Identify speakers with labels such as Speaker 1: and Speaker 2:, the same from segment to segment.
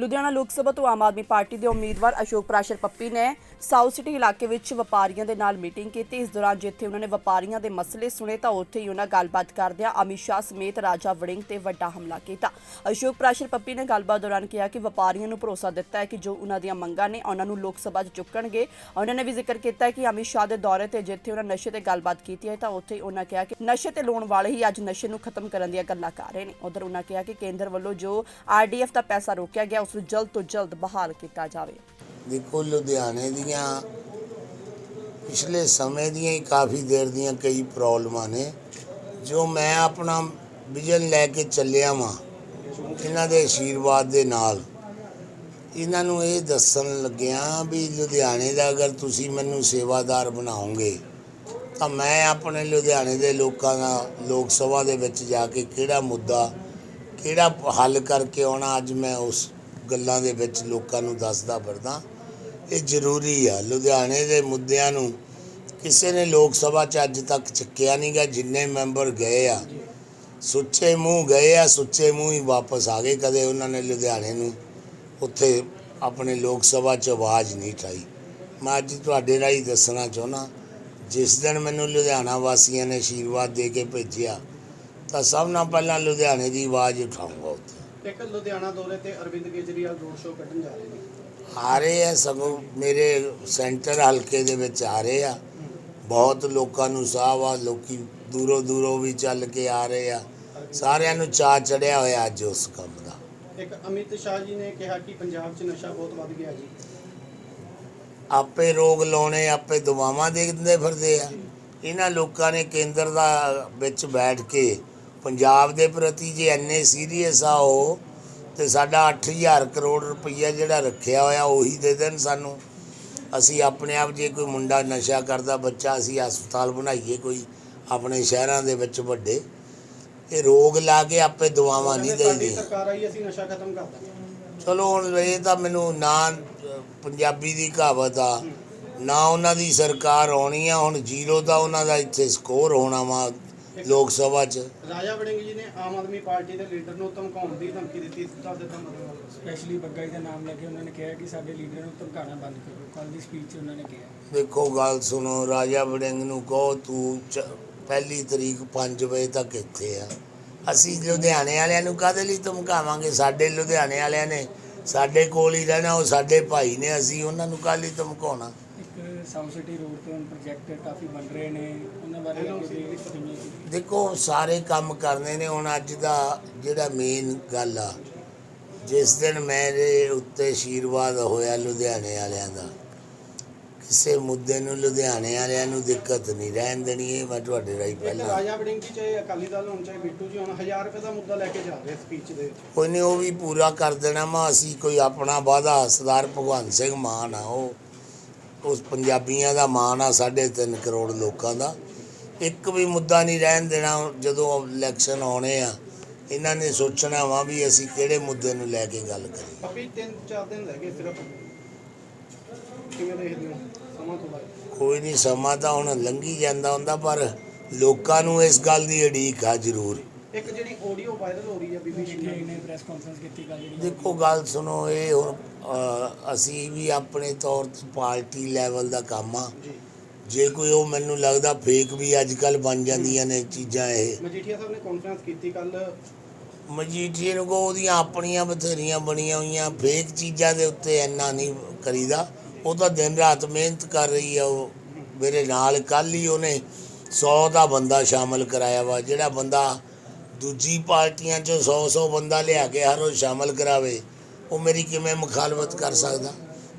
Speaker 1: ਲੁਧਿਆਣਾ ਲੋਕ ਸਭਾ ਤੋਂ ਆਮ ਆਦਮੀ ਪਾਰਟੀ ਦੇ ਉਮੀਦਵਾਰ ਅਸ਼ੋਕ ਪ੍ਰਾਸ਼ਰ ਪੱਪੀ ਨੇ ਸਾਊਥ ਸਿਟੀ ਇਲਾਕੇ ਵਿੱਚ ਵਪਾਰੀਆਂ ਦੇ ਨਾਲ ਮੀਟਿੰਗ ਕੀਤੀ। ਇਸ ਦੌਰਾਨ ਜਿੱਥੇ ਉਹਨਾਂ ਨੇ ਵਪਾਰੀਆਂ ਦੇ ਮਸਲੇ ਸੁਣੇ ਤਾਂ ਉੱਥੇ ਹੀ ਉਹਨਾਂ ਗੱਲਬਾਤ ਕਰਦਿਆਂ ਅਮਿਤ ਸ਼ਾਹ ਸਮੇਤ ਰਾਜਾ ਵੜਿੰਗ ਤੇ ਵੱਡਾ ਹਮਲਾ ਕੀਤਾ। ਅਸ਼ੋਕ ਪ੍ਰਾਸ਼ਰ ਪੱਪੀ ਨੇ ਗੱਲਬਾਤ ਦੌਰਾਨ ਕਿਹਾ ਕਿ ਵਪਾਰੀਆਂ ਨੂੰ ਭਰੋਸਾ ਦਿੱਤਾ ਹੈ ਕਿ ਜੋ ਉਹਨਾਂ ਦੀਆਂ ਮੰਗਾਂ ਨੇ ਉਹਨਾਂ ਨੂੰ ਲੋਕ ਸਭਾ 'ਚ ਚੁੱਕਣਗੇ। ਉਹਨਾਂ ਨੇ ਵੀ ਜ਼ਿਕਰ ਕੀਤਾ ਹੈ ਕਿ ਅਮਿਤ ਸ਼ਾਹ ਦੇ ਦੌਰੇ ਤੇ ਜਿੱਥੇ ਉਹਨਾਂ ਨਸ਼ੇ ਤੇ ਗੱਲਬਾਤ ਕੀਤੀ ਹੈ ਤਾਂ ਉੱਥੇ ਹੀ ਉਹਨਾਂ ਕਿਹਾ ਕਿ ਨਸ਼ੇ ਤੇ ਲਾਉਣ ਵਾਲੇ ਹੀ ਅੱਜ ਨਸ਼ੇ ਨੂੰ ਖਤਮ ਕਰਨ ਦੀਆਂ ਗੱਲਾਂ ਕਰ ਰਹੇ ਨੇ। ਉਧਰ ਉਹਨਾਂ ਕਿਹਾ ਕਿ ਕੇਂਦਰ ਵੱਲੋਂ ਜੋ ਆਰਡੀਐਫ ਦਾ ਪੈਸਾ ਰੋਕਿਆ ਗਿਆ ਉਸ ਨੂੰ ਜਲਦ ਤੋਂ ਜਲਦ ਬਹਾਲ ਕੀਤਾ ਜਾਵੇ।
Speaker 2: ਦੇਖੋ, ਲੁਧਿਆਣੇ ਦੀਆਂ ਪਿਛਲੇ ਸਮੇਂ ਦੀਆਂ ਹੀ ਕਾਫੀ ਦੇਰ ਦੀਆਂ ਕਈ ਪ੍ਰੋਬਲਮਾਂ ਨੇ, ਜੋ ਮੈਂ ਆਪਣਾ ਵਿਜ਼ਨ ਲੈ ਕੇ ਚੱਲਿਆ ਵਾਂ ਇਹਨਾਂ ਦੇ ਆਸ਼ੀਰਵਾਦ ਦੇ ਨਾਲ। ਇਹਨਾਂ ਨੂੰ ਇਹ ਦੱਸਣ ਲੱਗਿਆ ਵੀ ਲੁਧਿਆਣੇ ਦਾ ਅਗਰ ਤੁਸੀਂ ਮੈਨੂੰ ਸੇਵਾਦਾਰ ਬਣਾਓਗੇ, ਤਾਂ ਮੈਂ ਆਪਣੇ ਲੁਧਿਆਣੇ ਦੇ ਲੋਕਾਂ ਦਾ, ਲੋਕ ਸਭਾ ਦੇ ਵਿੱਚ ਜਾ ਕੇ ਕਿਹੜਾ ਮੁੱਦਾ, ਕਿਹੜਾ ਹੱਲ ਕਰਕੇ ਆਉਣਾ, ਅੱਜ ਮੈਂ ਉਸ ਗੱਲਾਂ ਦੇ ਵਿੱਚ ਲੋਕਾਂ ਨੂੰ ਦੱਸਦਾ ਫਿਰਦਾ, ਇਹ ਜ਼ਰੂਰੀ ਆ। ਲੁਧਿਆਣੇ ਦੇ ਮੁੱਦਿਆਂ ਨੂੰ ਕਿਸੇ ਨੇ ਲੋਕ ਸਭਾ 'ਚ ਅੱਜ ਤੱਕ ਚੱਕਿਆ ਨਹੀਂਗਾ ਜਿੰਨੇ ਮੈਂਬਰ ਗਏ ਆ। ਸੁੱਚੇ ਮੂੰਹ ਗਏ ਆ, ਸੁੱਚੇ ਮੂੰਹ ਹੀ ਵਾਪਸ ਆ ਗਏ। ਕਦੇ ਉਹਨਾਂ ਨੇ ਲੁਧਿਆਣੇ ਨੂੰ ਉੱਥੇ ਆਪਣੇ ਲੋਕ ਸਭਾ 'ਚ ਆਵਾਜ਼ ਨਹੀਂ ਉਠਾਈ ਮੈਂ ਅੱਜ ਤੁਹਾਡੇ ਰਾਹੀਂ ਦੱਸਣਾ ਚਾਹੁੰਦਾ, ਜਿਸ ਦਿਨ ਮੈਨੂੰ ਲੁਧਿਆਣਾ ਵਾਸੀਆਂ ਨੇ ਆਸ਼ੀਰਵਾਦ ਦੇ ਕੇ ਭੇਜਿਆ, ਤਾਂ ਸਭ ਨਾਲ ਪਹਿਲਾਂ ਲੁਧਿਆਣੇ ਦੀ ਆਵਾਜ਼ ਉਠਾਊਂਗਾ ਉੱਥੇ
Speaker 3: ਇੱਕ ਲੁਧਿਆਣਾ ਦੌਰੇ ਤੇ ਅਰਵਿੰਦ ਕੇਜਰੀਵਾਲ ਰੋਡ ਸ਼ੋਅ ਕੱਢਣ ਜਾ ਰਹੇ ਨੇ।
Speaker 2: ਆ ਰਹੇ ਆ ਸਗੋਂ ਮੇਰੇ ਸੈਂਟਰ ਹਲਕੇ ਦੇ ਵਿੱਚ ਆ ਰਹੇ ਆ। ਬਹੁਤ ਲੋਕਾਂ ਨੂੰ ਸਾਹ ਆ ਲੋਕੀ ਦੂਰੋਂ ਦੂਰੋਂ ਵੀ ਚੱਲ ਕੇ ਆ ਰਹੇ ਆ। ਸਾਰਿਆਂ ਨੂੰ ਚਾਅ ਚੜਿਆ ਹੋਇਆ ਅੱਜ ਉਸ ਕੰਮ ਦਾ।
Speaker 3: ਇੱਕ ਅਮਿਤ ਸ਼ਾਹ ਜੀ ਨੇ ਕਿਹਾ ਕਿ ਪੰਜਾਬ 'ਚ ਨਸ਼ਾ ਬਹੁਤ ਵੱਧ ਗਿਆ ਜੀ।
Speaker 2: ਆਪੇ ਰੋਗ ਲਾਉਣੇ ਆਪੇ ਦਵਾਵਾਂ ਦੇ ਦਿੰਦੇ ਫਿਰਦੇ ਆ। ਇਹਨਾਂ ਲੋਕਾਂ ਨੇ ਕੇਂਦਰ ਦਾ ਵਿੱਚ ਬੈਠ ਕੇ ਪੰਜਾਬ ਦੇ ਪ੍ਰਤੀ ਜੇ ਐਨੇ ਸੀਰੀਅਸ ਆ ਉਹ ਤੇ ਸਾਡਾ 8000 ਕਰੋੜ ਰੁਪਈਆ ਜਿਹੜਾ ਰੱਖਿਆ ਹੋਇਆ ਉਹੀ ਦੇ ਦੇਣ ਸਾਨੂੰ। ਅਸੀਂ ਆਪਣੇ ਆਪ ਜੇ ਕੋਈ ਮੁੰਡਾ ਨਸ਼ਾ ਕਰਦਾ ਬੱਚਾ ਅਸੀਂ ਹਸਪਤਾਲ ਬਣਾਈਏ ਕੋਈ ਆਪਣੇ ਸ਼ਹਿਰਾਂ ਦੇ ਵਿੱਚ ਵੱਡੇ ਇਹ ਰੋਗ ਲਾ ਕੇ ਆਪੇ ਦਵਾਵਾਂ ਨਹੀਂ ਦੇਈਦੀਆਂ
Speaker 3: ਸਰਕਾਰ ਆਈ ਅਸੀਂ ਨਸ਼ਾ ਖਤਮ ਕਰ ਦਾਂਗੇ
Speaker 2: ਚਲੋ ਹੁਣ ਇਹ ਤਾਂ ਮੈਨੂੰ ਨਾ ਪੰਜਾਬੀ ਦੀ ਕਹਾਵਤ ਆ ਨਾ ਉਹਨਾਂ ਦੀ ਸਰਕਾਰ ਆਉਣੀ ਆ ਹੁਣ ਜ਼ੀਰੋ ਦਾ ਉਹਨਾਂ ਦਾ ਇੱਥੇ ਸਕੋਰ ਹੋਣਾ ਵਾ ਲੋਕ ਸਭਾ 'ਚ।
Speaker 3: ਰਾਜਾ ਵੜਿੰਗ ਜੀ ਨੇ ਆਮ ਆਦਮੀ ਪਾਰਟੀ ਦੇ ਲੀਡਰ ਨੂੰ ਧਮਕਾਉਣ ਦੀ ਧਮਕੀ ਦਿੱਤੀ। ਦੱਸ ਦਿੱਤਾ ਮਤਲਬ
Speaker 4: ਸਪੈਸ਼ਲੀ ਬੱਗਾ ਜੀ ਦਾ ਨਾਮ ਲੈ ਕੇ ਉਹਨਾਂ ਨੇ ਕਿਹਾ ਕਿ ਸਾਡੇ ਲੀਡਰ ਨੂੰ ਧਮਕਾਉਣਾ ਬੰਦ ਕਰੋ। ਕੱਲ ਦੀ ਸਪੀਚ 'ਚ ਉਹਨਾਂ ਨੇ ਕਿਹਾ।
Speaker 2: ਦੇਖੋ ਗੱਲ ਸੁਣੋ ਰਾਜਾ ਵੜਿੰਗ ਨੂੰ ਕਹੋ ਤੂੰ ਚ- ਪਹਿਲੀ ਤਰੀਕ 5 ਵਜੇ ਤੱਕ ਇੱਥੇ ਆ। ਅਸੀਂ ਲੁਧਿਆਣੇ ਵਾਲਿਆਂ ਨੂੰ ਕਾਹਦੇ ਲਈ ਧਮਕਾਵਾਂਗੇ? ਸਾਡੇ ਲੁਧਿਆਣੇ ਵਾਲਿਆਂ ਨੇ ਸਾਡੇ ਕੋਲ ਹੀ ਰਹਿਣਾ ਉਹ ਸਾਡੇ ਭਾਈ ਨੇ ਅਸੀਂ ਉਹਨਾਂ ਨੂੰ ਕਾਹਦੇ ਲਈ ਧਮਕਾਉਣਾ?
Speaker 4: ਸਾਊਥ ਸਿਟੀ ਰੋਡ ਤੇ ਹੁਣ ਪ੍ਰੋਜੈਕਟ ਕਾਫੀ ਬਣ ਰਹੇ ਨੇ ਉਹਨਾਂ ਬਾਰੇ
Speaker 3: Hello,
Speaker 4: ਅੱਗੇ ਵੀ ਕਿਵੇਂ ਕੀ
Speaker 2: ਦੇਖੋ ਸਾਰੇ ਕੰਮ ਕਰਨੇ ਨੇ ਹੁਣ ਅੱਜ ਦਾ ਜਿਹੜਾ ਮੇਨ ਗੱਲ ਆ ਜਿਸ ਦਿਨ ਮੇਰੇ ਉੱਤੇ ਆਸ਼ੀਰਵਾਦ ਹੋਇਆ ਲੁਧਿਆਣੇ ਵਾਲਿਆਂ ਦਾ ਕਿਸੇ ਮੁੱਦੇ ਨੂੰ ਲੁਧਿਆਣੇ ਵਾਲਿਆਂ ਨੂੰ ਦਿੱਕਤ ਨਹੀਂ ਰਹਿਣ ਦੇਣੀ ਇਹ ਮੈਂ ਤੁਹਾਡੇ ਰਾਹੀਂ
Speaker 3: ਇੱਕ
Speaker 2: ਪਹਿਲਾਂ
Speaker 3: ਰਾਜਾ ਵੜਿੰਗ ਜੀ ਚਾਹੇ ਅਕਾਲੀ ਦਲ ਹੋਣ ਚਾਹੇ ਬਿੱਟੂ ਜੀ ਹੁਣ 1000 ਰੁਪਏ ਦਾ ਮੁੱਦਾ ਲੈ ਕੇ ਜਾ ਰਹੇ ਸਪੀਚ ਦੇ ਵਿੱਚ।
Speaker 2: ਕੋਈ ਨਹੀਂ ਉਹ ਵੀ ਪੂਰਾ ਕਰ ਦੇਣਾ ਵਾ ਅਸੀਂ ਕੋਈ ਆਪਣਾ ਵਾਅਦਾ ਸਰਦਾਰ ਭਗਵੰਤ ਸਿੰਘ ਮਾਨ ਆ ਉਹ ਉਸ ਪੰਜਾਬੀਆਂ ਦਾ ਮਾਨ ਆ 3.5 ਕਰੋੜ ਲੋਕਾਂ ਦਾ। ਇੱਕ ਵੀ ਮੁੱਦਾ ਨਹੀਂ ਰਹਿਣ ਦੇਣਾ ਜਦੋਂ ਇਲੈਕਸ਼ਨ ਆਉਣੇ ਆ। ਇਹਨਾਂ ਨੇ ਸੋਚਣਾ ਵਾ ਵੀ ਅਸੀਂ ਕਿਹੜੇ ਮੁੱਦੇ ਨੂੰ ਲੈ ਕੇ ਗੱਲ ਕਰੀਏ।
Speaker 3: ਪੱਪੀ ਤਿੰਨ ਚਾਰ ਦਿਨ ਰਹਿ ਗਏ ਸਿਰਫ। ਕਿਵੇਂ ਦੇਖਦੇ ਹੋ? ਸਮਾਂ ਥੋੜਾ
Speaker 2: ਕੋਈ ਨਹੀਂ ਸਮਾਂ ਤਾਂ ਹੁਣ ਲੰਘੀ ਜਾਂਦਾ ਹੁੰਦਾ ਪਰ ਲੋਕਾਂ ਨੂੰ ਇਸ ਗੱਲ ਦੀ ਉਡੀਕ ਆ ਜ਼ਰੂਰ।
Speaker 3: ਇੱਕ ਜਿਹੜੀ ਆਡੀਓ ਵਾਇਰਲ ਹੋ ਰਹੀ ਹੈ ਬੀਬੀ
Speaker 4: ਨੇ ਪ੍ਰੈਸ ਕਾਨਫਰੰਸ ਕੀਤੀ ਜਿਹੜੀ।
Speaker 2: ਦੇਖੋ ਗੱਲ ਸੁਣੋ ਇਹ ਹੁਣ ਅਸੀਂ ਵੀ ਆਪਣੇ ਤੌਰ ਤੇ ਪਾਰਟੀ ਲੈਵਲ ਦਾ ਕੰਮ ਆ। ਜੀ। ਕੋਈ ਉਹ ਮੈਨੂੰ ਲੱਗਦਾ ਫੇਕ ਵੀ ਅੱਜ ਕੱਲ ਬਣ ਜਾਂਦੀਆਂ ਨੇ ਚੀਜ਼ਾਂ ਇਹ।
Speaker 3: ਮਜੀਠੀਆ ਸਾਹਿਬ ਨੇ ਕਾਨਫਰੰਸ ਕੀਤੀ ਕੱਲ
Speaker 2: ਮਜੀਠੀਏ ਨੂੰ ਕੋ ਉਹਦੀਆਂ ਆਪਣੀਆਂ ਬਥੇਰੀਆਂ ਬਣੀਆਂ ਹੋਈਆਂ ਫੇਕ ਚੀਜ਼ਾਂ ਦੇ ਉੱਤੇ ਇੰਨਾ ਨਹੀਂ ਕਰੀਦਾ। ਉਹ ਤਾਂ ਦਿਨ ਰਾਤ ਮਿਹਨਤ ਕਰ ਰਹੀ ਆ ਉਹ। ਮੇਰੇ ਨਾਲ ਕੱਲ ਹੀ ਉਹਨੇ 100 ਦਾ ਬੰਦਾ ਸ਼ਾਮਲ ਕਰਾਇਆ ਵਾ ਜਿਹੜਾ ਬੰਦਾ ਦੂਜੀ ਪਾਰਟੀਆਂ 'ਚੋਂ 100 100 ਬੰਦਾ ਲਿਆ ਕੇ ਹਰ ਰੋਜ਼ ਸ਼ਾਮਲ ਕਰਾਵੇ। ਉਹ ਮੇਰੀ ਕਿਵੇਂ ਮੁਖਾਲਫਤ ਕਰ ਸਕਦਾ?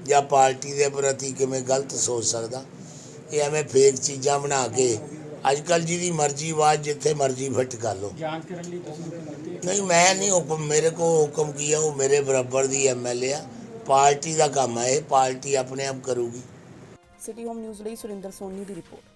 Speaker 2: ਜਾਂ ਪਾਰਟੀ ਦੇ ਪ੍ਰਤੀ ਕਿਵੇਂ ਗਲਤ ਸੋਚ ਸਕਦਾ? ਇਹ ਐਵੇਂ ਫੇਕ ਚੀਜ਼ਾਂ ਬਣਾ ਕੇ ਅੱਜ ਕੱਲ ਜਿਹਦੀ ਮਰਜ਼ੀ ਆਵਾਜ਼ ਜਿੱਥੇ ਮਰਜ਼ੀ ਫਿੱਟ ਕਰ ਲਓ।
Speaker 4: ਜਾਂਚ ਕਰਨ ਲਈ ਤੁਸੀਂ ਹੁਕਮ ਦਿੱਤੇ
Speaker 2: ਨਹੀਂ ਮੈਂ ਨਹੀਂ ਹੁਕਮ ਮੇਰੇ ਕੋ ਹੁਕਮ ਕੀਆ ਉਹ ਮੇਰੇ ਬਰਾਬਰ ਦੀ ਐਮਐਲਏ ਆ। ਪਾਰਟੀ ਦਾ ਕੰਮ ਹੈ ਇਹ ਪਾਰਟੀ ਆਪਣੇ ਆਪ ਕਰੂਗੀ।
Speaker 1: ਸਿਟੀ ਹੋਮ ਨਿਊਜ਼ ਲਈ ਸੁਰਿੰਦਰ ਸੋਨੀ ਦੀ ਰਿਪੋਰਟ।